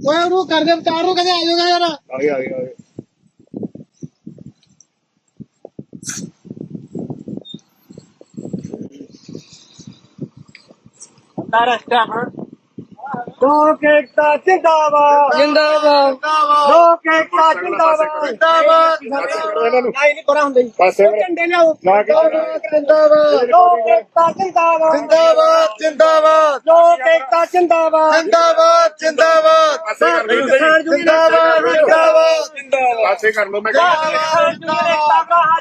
ਓਏ ਉਹਨੂੰ ਕਰ ਦੇ ਵਿਚਾਰ ਨੂੰ ਕਦੇ ਆ ਜਾਊਗਾ ਯਾਰ। ਆ ਗਿਆ ਆ ਗਿਆ ਆ ਗਿਆ ਲੋਕ ਏਕਤਾ ਜਿੰਦਾਬਾਦ। ਜਿੰਦਾਬਾਦ। ਲੋਕ ਏਕਤਾ ਜਿੰਦਾਬਾਦ। ਜਿੰਦਾਬਾਦ। ਨਹੀਂ ਨਹੀਂ ਪਰਾਂ ਹੁੰਦੇ ਜੀ। ਪਾਸੇ ਕਰੋ। ਝੰਡੇ ਲਿਆਓ। ਜਿੰਦਾਬਾਦ। ਲੋਕ ਏਕਤਾ ਜਿੰਦਾਬਾਦ। ਜਿੰਦਾਬਾਦ ਜਿੰਦਾਬਾਦ। ਲੋਕ ਏਕਤਾ ਜਿੰਦਾਬਾਦ। ਜਿੰਦਾਬਾਦ ਜਿੰਦਾਬਾਦ। ਕਰ ਲਓ ਜਿੰਦਾਬਾਦ ਜਿੰਦਾਬਾਦ। ਪਾਸੇ ਕਰ ਲਓ ਮੈਂ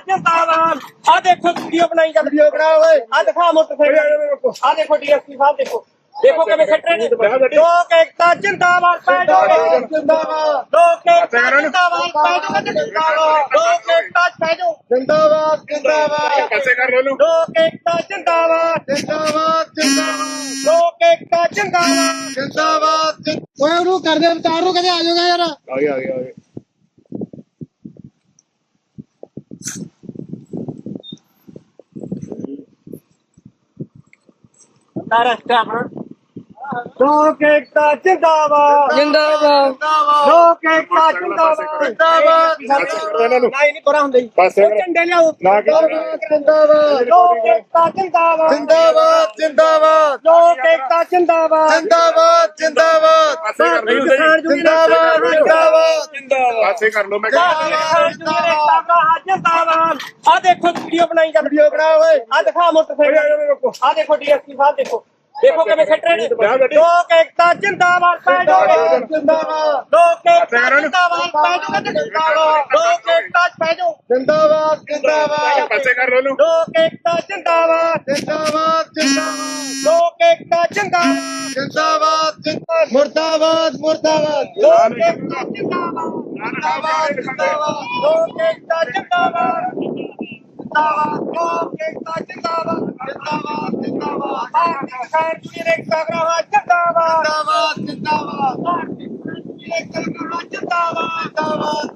ਜਿੰਦਾਬਾਦ ਆ ਦੇਖੋ ਵੀਡੀਓ ਬਣਾਈ ਜਾਂਦੀ ਵੀਡੀਓ ਬਣਾ ਓਏ ਆ ਦਿਖਾ। ਮੋਟਰਸਾਈਕਲ ਆ ਦੇਖੋ ਡੀਐਸਪੀ ਸਾਹਿਬ ਦੇਖੋ। ਦੇਖੋ ਕਿਵੇਂ ਖੱਟ ਰਹੇ ਨੇ। ਲੋਕ ਏਕਤਾ ਜਿੰਦਾਬਾਦ ਪੈ ਜਾਓ ਜਿੰਦਾਬਾਦ। ਲੋਕ ਏਕਤਾ ਜਿੰਦਾਬਾਦ ਪੈ ਜਾਓ ਜਿੰਦਾਬਾਦ। ਲੋਕ ਏਕਤਾ ਪੈ ਜਾਓ ਜਿੰਦਾਬਾਦ ਜਿੰਦਾਬਾਦ। ਪਾਸੇ ਕਰ ਇਹਨੂੰ ਲੋਕ ਏਕਤਾ ਜਿੰਦਾਬਾਦ। ਜਿੰਦਾਬਾਦ ਜਿੰਦਾਬਾਦ। ਲੋਕ ਏਕਤਾ ਜਿੰਦਾਬਾਦ। ਜਿੰਦਾਬਾਦ ਓਏ ਉਹਨੂੰ ਕਰ ਦੇ ਵਿਚਾਰ ਨੂੰ ਕਦੇ ਆ ਜਾਊਗਾ ਯਾਰ। ਆ ਗਿਆ ਆ ਗਿਆ ਆ ਗਿਆ। ਲੋਕ ਏਕਤਾ ਜਿੰਦਾਬਾਦ। ਜਿੰਦਾਬਾਦ। ਲੋਕ ਏਕਤਾ ਜਿੰਦਾਬਾਦ। ਜਿੰਦਾਬਾਦ। ਪਾਸੇ ਕਰੋ ਇਹਨਾਂ ਨੂੰ। ਨਹੀਂ ਨਹੀਂ ਪਰਾਂ ਹੁੰਦੇ। ਜੀ ਪਾਸੇ ਕਰੋ। ਝੰਡੇ ਲਿਆਓ। ਨਾ ਕਿ ਜਿੰਦਾਬਾਦ। ਲੋਕ ਏਕਤਾ ਜਿੰਦਾਬਾਦ। ਜਿੰਦਾਬਾਦ ਜਿੰਦਾਬਾਦ। ਲੋਕ ਏਕਤਾ ਜਿੰਦਾਬਾਦ। ਜਿੰਦਾਬਾਦ ਜਿੰਦਾਬਾਦ। ਪਾਸੇ ਕਰ ਲਓ ਜਿੰਦਾਬਾਦ ਜਿੰਦਾਬਾਦ। ਪਾਸੇ ਕਰ ਲਓ ਮੈਂ ਜਿੰਦਾਬਾਦ। ਆ ਦੇਖੋ ਵੀਡੀਓ ਬਣਾਈ ਜਾਂਦੀ। ਵੀਡੀਓ ਬਣਾ ਓਏ। ਆ ਦਿਖਾ ਮੋਟਰਸਾਈਕਲ ਆ ਦੇਖੋ ਡੀਐਸਪੀ ਸਾਹਿਬ ਦੇਖੋ। ਦੇਖੋ ਕਿਵੇਂ ਖੱਟ ਰਹੇ ਨੇ। ਲੋਕ ਏਕਤਾ ਜਿੰਦਾਬਾਦ ਪੈ ਜਾਓ ਜਿੰਦਾਬਾਦ। ਲੋਕ ਏਕਤਾ ਜਿੰਦਾਬਾਦ ਪੈ ਜਾਓ ਜਿੰਦਾਬਾਦ। ਲੋਕ ਏਕਤਾ ਪੈ ਜਾਓ ਜਿੰਦਾਬਾਦ ਜਿੰਦਾਬਾਦ। ਪਾਸੇ ਕਰ ਇਹਨੂੰ ਲੋਕ ਏਕਤਾ ਜਿੰਦਾਬਾਦ। ਜਿੰਦਾਬਾਦ ਜਿੰਦਾਬਾਦ। ਲੋਕ ਏਕਤਾ ਜਿੰਦਾਬਾਦ। ਜਿੰਦਾਬਾਦ ਮੁਰਦਾਬਾਦ ਮੁਰਦਾਬਾਦ। ਲੋਕ ਏਕਤਾ ਜਿੰਦਾਬਾਦ। ਜਿੰਦਾਬਾਦ। ਲੋਕ ਏਕਤਾ ਜਿੰਦਾਬਾਦ। ਜਿੰਦਾਬਾਦ ਲੋਕ ਏਕਤਾ ਜਿੰਦਾਬਾਦ। ਜਿੰਦਾਬਾਦ ਜਿੰਦਾਬਾਦ। ਕਿਸਾਨ ਯੂਨੀਅਨ ਏਕਤਾ ਗ੍ਰਾਹਾਂ ਜਿੰਦਾਬਾਦ। ਜਿੰਦਾਬਾਦ ਜਿੰਦਾਬਾਦ। ਭਾਰਤੀ ਯੂਨੀਅਨ ਏਕਤਾ ਗ੍ਰਾਹਾਂ ਜਿੰਦਾਬਾਦ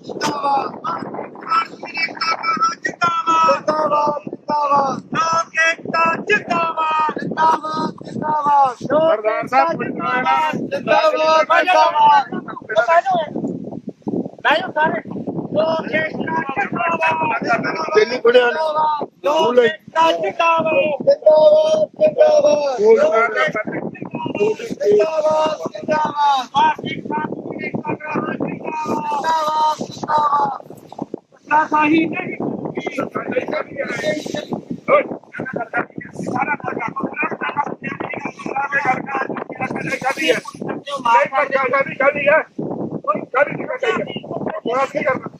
ਜਿੰਦਾਬਾਦ। ਭਾਰਤੀ ਏਕਤਾ ਗ੍ਰਾਹਾਂ ਜਿੰਦਾਬਾਦ। ਜਿੰਦਾਬਾਦ ਜਿੰਦਾਬਾਦ। ਲੋਕ ਏਕਤਾ ਜਿੰਦਾਬਾਦ। ਜਿੰਦਾਬਾਦ ਜਿੰਦਾਬਾਦ। ਸਰਦਾਰ ਸਾਹਿਬ ਜਿੰਦਾਬਾਦ। ਜਿੰਦਾਬਾਦ ਜਿੰਦਾਬਾਦ। ਬੈਠੋ ਸਾਰੇ। ਲੋਕ ਏਕਤਾ ਜਿੰਦਾਬਾਦ ਦਿੱਲੀ ਖੜਿਆ ਲੋਕ ਏਕਤਾ ਜਿੰਦਾਬਾਦ ਜਿੰਦਾਬਾਦ ਜਿੰਦਾਬਾਦ ਬੋਲ ਜਿੰਦਾਬਾਦ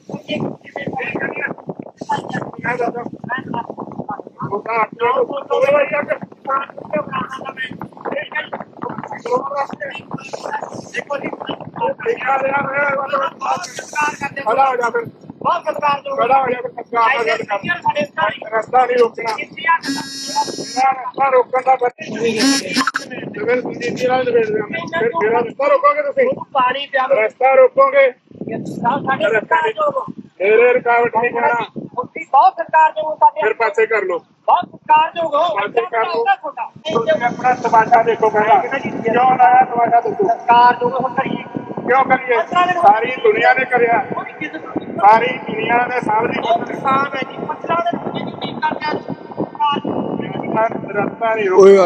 ਖੜਾ ਹੋ ਜਾ ਫਿਰ ਬਹੁਤ ਸਤਿਕਾਰ ਜੋ ਖੜਾ ਹੋ ਜਾ ਫਿਰ ਸਰਕਾਰ ਨਾਲ ਗੱਲ ਕਰ ਰਸਤਾ ਨਹੀਂ ਰੋਕਣਾ ਰਸਤਾ ਰੋਕਣ ਦਾ ਬੱਚੇ ਜਗਰ ਸੁਨੀਤੀ ਨਾਲ ਨਿਬੇੜ ਦਿਆਂਗੇ ਫਿਰ ਰਸਤਾ ਰੋਕੋਗੇ ਤੁਸੀਂ? ਪਾਣੀ ਪਿਆ ਰਸਤਾ ਰੋਕੋਗੇ? ਸਾਡੇ ਸਰਕਾਰ ਜੋ ਮੇਰੇ ਰੁਕਾਵਟ ਨਹੀਂ ਪਾਣਾ ਉੱਤੀ ਬਹੁਤ ਸਰਕਾਰ ਜੋ ਸਾਡੇ ਫਿਰ ਪਾਸੇ ਕਰ ਲਓ ਬਹੁਤ ਸਰਕਾਰ ਜੋ ਹੋ ਪਾਸੇ ਕਰ ਲਓ ਤੁਸੀਂ ਆਪਣਾ ਤਮਾਸ਼ਾ ਦੇਖੋ ਪਹਿਲਾਂ ਕਿਉਂ ਲਾਇਆ ਤਮਾਸ਼ਾ ਦੇਖੋ ਸਰਕਾਰ ਜੋ ਹੁਣ ਕਰੀਏ ਕਿਉਂ ਕਰੀਏ ਸਾਰੀ ਦੁਨੀਆ ਨੇ ਕਰਿਆ ਸਾਰੀ ਦੁਨੀਆ ਨੇ ਸਾਹਮਣੇ ਕਿਸਾਨ ਹੈ ਜੀ ਪੱਤਰਾਂ ਦੇ ਤੁਸੀਂ ਕੀ ਕਰਦੇ। ਆ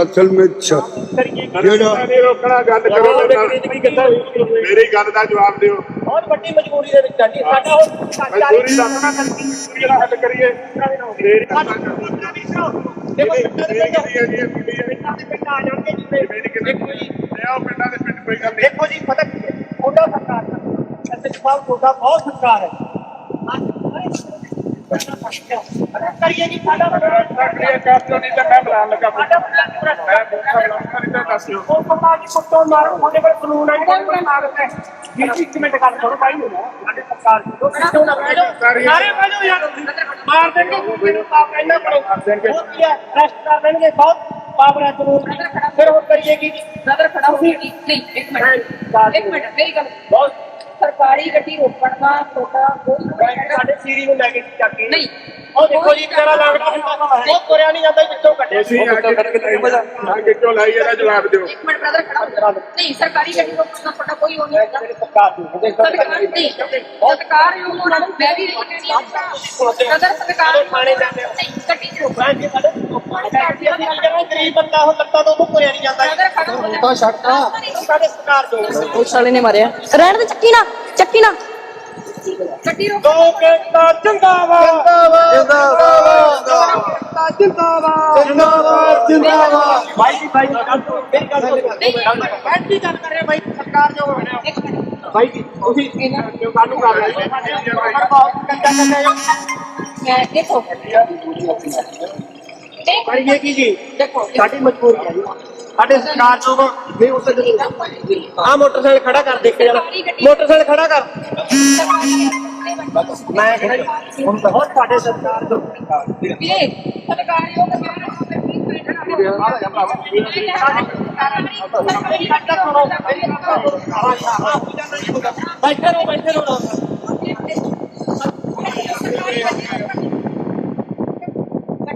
ਅਸਲ ਵਿੱਚ ਕਰੀਏ ਰਸਤਾ ਨਹੀਂ ਰੋਕਣਾ ਗੱਲ ਕਰੋ ਮੇਰੇ ਨਾਲ। ਮੇਰੀ ਗੱਲ ਦਾ ਜਵਾਬ ਦਿਓ। ਬਹੁਤ ਵੱਡੀ ਮਜਬੂਰੀ ਦੇ ਵਿੱਚ ਜੀ। ਸਾਡਾ ਉਹ ਮਜ਼ਦੂਰੀ ਦਾ ਨਾ ਮਜ਼ਦੂਰੀ ਦਾ ਹੱਲ ਕਰੀਏ। ਮੇਰੀ ਦੇਖੋ ਪਿੰਡਾਂ ਦੇ ਜੀ ਇਹ ਕੁੜੀ ਹੈ ਪਿੰਡਾਂ ਦੇ ਪਿੰਡ ਆ ਜਾਣਗੇ ਜਿਵੇਂ ਮੇਰੀ ਕਿਹਦੀ ਦੇਖੋ ਜੀ। ਲਿਆਓ ਪਿੰਡਾਂ ਦੇ ਪਿੰਡ ਕੋਈ ਗੱਲ ਨਹੀਂ। ਦੇਖੋ ਜੀ ਪਤਾ ਕੀ ਹੈ? ਉਹਦਾ ਸਰਕਾਰ ਦਾ ਐਸਐਚ ਸਾਹਿਬ ਤੁਹਾਡਾ ਬਹੁਤ ਸਰਕਾਰ ਹੈ। ਕਰੀਏ ਜੀ ਸਾਡਾ ਪ੍ਰਕਿਰਿਆ ਕਰ ਤੋਂ ਨਹੀਂ ਤਾਂ ਮੈਂ ਬੁਲਾਉਣ ਲੱਗਾ ਸਾਡਾ ਬੁਲਾਣਾ ਮੈਂ ਪੁੱਛਾ ਬੁਲਾਉਣਾ ਨਹੀਂ ਤਾਂ ਦੱਸ ਦਿਓ ਉਹ ਪਤਾ ਨਹੀਂ ਕੁੱਤੋਂ ਮਾਰ ਉਹਦੇ ਕੋਲ ਕਾਨੂੰਨ ਹੈ ਕੋਈ ਕੋਈ ਮਾਰਦਾ ਹੈ ਜੀ ਇੱਕ ਮਿੰਟ ਗੱਲ ਕਰੋ ਭਾਈ ਨੂੰ ਸਾਡੇ ਸਰਕਾਰ ਦੀ ਉਹ ਕਿਉਂ ਨਾ ਬੈਠੋ ਸਾਰੇ ਬੈਠੋ ਯਾਰ ਮਾਰ ਦੇਣਗੇ ਕੋਈ ਨੂੰ ਪਾਪ ਇੰਨਾ ਕਰੋ ਉਹ ਕੀ ਹੈ ਰੈਸਟ ਕਰ ਦੇਣਗੇ ਬਹੁਤ ਪਾਪ ਹੈ ਜ਼ਰੂਰ ਫਿਰ ਉਹ ਕਰੀਏ ਕੀ ਨਦਰ ਖੜਾ ਹੋ ਗਈ ਨਹੀਂ ਇੱਕ ਮਿੰਟ ਇੱਕ ਮਿੰਟ ਮੇਰੀ ਗੱਲ ਬਹੁਤ ਸਰਕਾਰੀ ਗੱਡੀ ਰੋਕਣ ਦਾ ਛੋਟਾ ਕੋਈ ਸਾਡੇ ਸੀਰੀ ਨੂੰ ਲੈ ਕੇ ਚੱਕ ਨਹੀਂ। ਉਹ ਦੇਖੋ ਜੀ ਤੇਰਾ ਲੱਗਦਾ ਹੁੰਦਾ ਉਹ ਤੁਰਿਆ ਨਹੀਂ ਜਾਂਦਾ ਵਿੱਚੋਂ ਕੱਢਿਆ। ਸੀ ਵਿੱਚੋਂ ਲਾਈ ਇਹਦਾ ਜਵਾਬ ਦਿਓ। ਇੱਕ ਮਿੰਟ ਬ੍ਰਦਰ ਖੜਾ ਨਹੀਂ ਸਰਕਾਰੀ ਗੱਡੀ ਰੋਕਣ ਦਾ ਛੋਟਾ ਕੋਈ ਨਹੀਂ ਸਰਕਾਰ ਨੂੰ ਸਰਕਾਰ ਨਹੀਂ ਸਰਕਾਰ ਨੂੰ ਮੈਂ ਵੀ ਨਹੀਂ ਕਹਿੰਦੀ ਬ੍ਰਦਰ ਸਰਕਾਰ ਥਾਣੇ ਜਾਂਦੇ ਨਹੀਂ ਗੱਡੀ ਹਾਂਜੀ ਮੈਡਮ ਉਹ ਟੈਕਸੀ ਦੀ ਗੱਲ ਕਰਾਂ ਗਰੀਬ ਬੰਦਾ ਉਹ ਲੱਤਾਂ ਤੋਂ ਉਹ ਨਹੀਂ ਜਾਂਦਾ ਉਹ ਤਾਂ ਸ਼ੱਕ ਆ ਸਾਡੇ ਸਰਕਾਰ ਦੋ ਪੁਲਿਸ ਵਾਲੇ ਨੇ ਮਾਰਿਆ ਰਹਿਣ ਦੇ, ਚੱਕੀ ਨਾ ਚੱਕੀ ਨਾ। ਚੱਕੀ ਰੋ ਦੋ ਕੇਂਦਾ ਜਿੰਦਾਬਾਦ ਜਿੰਦਾਬਾਦ ਜਿੰਦਾਬਾਦ ਜਿੰਦਾਬਾਦ ਜਿੰਦਾਬਾਦ ਭਾਈ ਜੀ ਭਾਈ ਗੱਲ ਤੋਂ ਮੇਰੀ ਗੱਲ ਤੋਂ ਬੈਠ ਦੀ ਗੱਲ ਕਰ ਰਹੇ ਭਾਈ ਸਰਕਾਰ ਜੋ ਇੱਕ ਮਿੰਟ ਭਾਈ ਜੀ ਤੁਸੀਂ ਇਹਨਾਂ ਨੂੰ ਕਰ ਰਹੇ ਹੋ। ਬਹੁਤ ਕੰਡਾ ਕੰਡਾ ਮੈਂ ਦੇਖੋ ਪਰ ਇਹ ਕੀ ਜੀ ਦੇਖੋ ਸਾਡੀ ਮਜਬੂਰੀ ਹੈ ਜੀ ਸਾਡੇ ਸਰਕਾਰ ਤੋਂ ਨਹੀਂ ਹੋ ਸਕਦੀ ਆ ਮੋਟਰਸਾਈਕਲ ਖੜਾ ਕਰ ਦੇਖ ਜਰਾ ਮੋਟਰਸਾਈਕਲ ਖੜਾ ਕਰ ਮੈਂ ਖੜਾ ਜੀ। ਹੁਣ ਬਹੁਤ ਤੁਹਾਡੇ ਸਰਕਾਰ ਤੋਂ ਵੀਰੇ ਸਰਕਾਰ ਯੋਗ ਮੈਂ ਬੈਠੇ ਰਹੋ ਬੈਠੇ ਰਹੋ ਗੱਡੀ ਲੱਗਣ ਤੋਂ ਨਹੀਂ ਨਹੀਂ ਇਹ ਕਿਉਂ ਇਹ ਜਿਹੜੀ